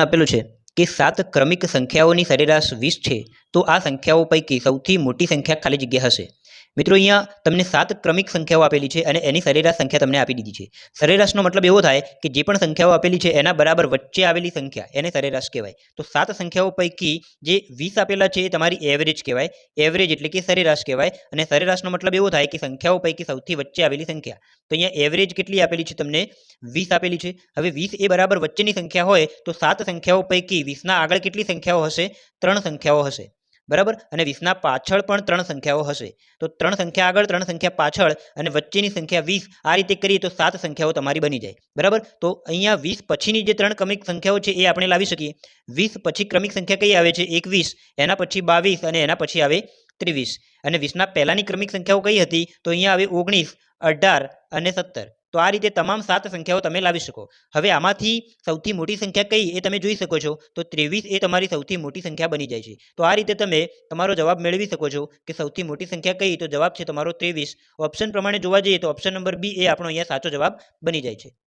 આપેલું છે કે સાત ક્રમિક સંખ્યાઓની સરેરાશ વીસ છે. તો આ સંખ્યાઓ પૈકી સૌથી મોટી સંખ્યા ખાલી જગ્યા હશે. મિત્રો, અહીંયા તમને સાત ક્રમિક સંખ્યાઓ આપેલી છે અને એની સરેરાશ સંખ્યા તમને આપી દીધી છે. સરેરાશનો મતલબ એવો થાય કે જે પણ સંખ્યાઓ આપેલી છે એના બરાબર વચ્ચે આવેલી સંખ્યા, એને સરેરાશ કહેવાય. તો સાત સંખ્યાઓ પૈકી જે વીસ આપેલા છે એ તમારી એવરેજ કહેવાય. એવરેજ એટલે કે સરેરાશ કહેવાય અને સરેરાશનો મતલબ એવો થાય કે સંખ્યાઓ પૈકી સૌથી વચ્ચે આવેલી સંખ્યા. તો અહીંયા એવરેજ કેટલી આપેલી છે તમને? વીસ આપેલી છે. હવે વીસ એ બરાબર વચ્ચેની સંખ્યા હોય તો સાત સંખ્યાઓ પૈકી વીસના આગળ કેટલી સંખ્યાઓ હશે? ત્રણ સંખ્યાઓ હશે. બરાબર? અને વીસના પાછળ પણ ત્રણ સંખ્યાઓ હશે. તો ત્રણ સંખ્યા આગળ, ત્રણ સંખ્યા પાછળ અને વચ્ચેની સંખ્યા વીસ, આ રીતે કરીએ તો સાત સંખ્યાઓ તમારી બની જાય. બરાબર? તો અહીંયા વીસ પછીની જે ત્રણ ક્રમિક સંખ્યાઓ છે એ આપણે લાવી શકીએ. વીસ પછી ક્રમિક સંખ્યા કઈ આવે છે? એકવીસ, એના પછી બાવીસ અને એના પછી આવે ત્રેવીસ. અને વીસના પહેલાંની ક્રમિક સંખ્યાઓ કઈ હતી? તો અહીંયા આવે ઓગણીસ, અઢાર અને સત્તર. તો આ રીતે તમામ સાત સંખ્યાઓ તમે લાવી શકો. હવે આમાંથી સૌથી મોટી સંખ્યા કઈ એ તમે જોઈ શકો છો. તો ત્રેવીસ એ તમારી સૌથી મોટી સંખ્યા બની જાય છે. તો આ રીતે તમે તમારો જવાબ મેળવી શકો છો કે સૌથી મોટી સંખ્યા કઈ તો જવાબ છે તમારો ત્રેવીસ. ઓપ્શન પ્રમાણે જોવા જઈએ તો ઓપ્શન નંબર બી એ આપણો અહીંયા સાચો જવાબ બની જાય છે.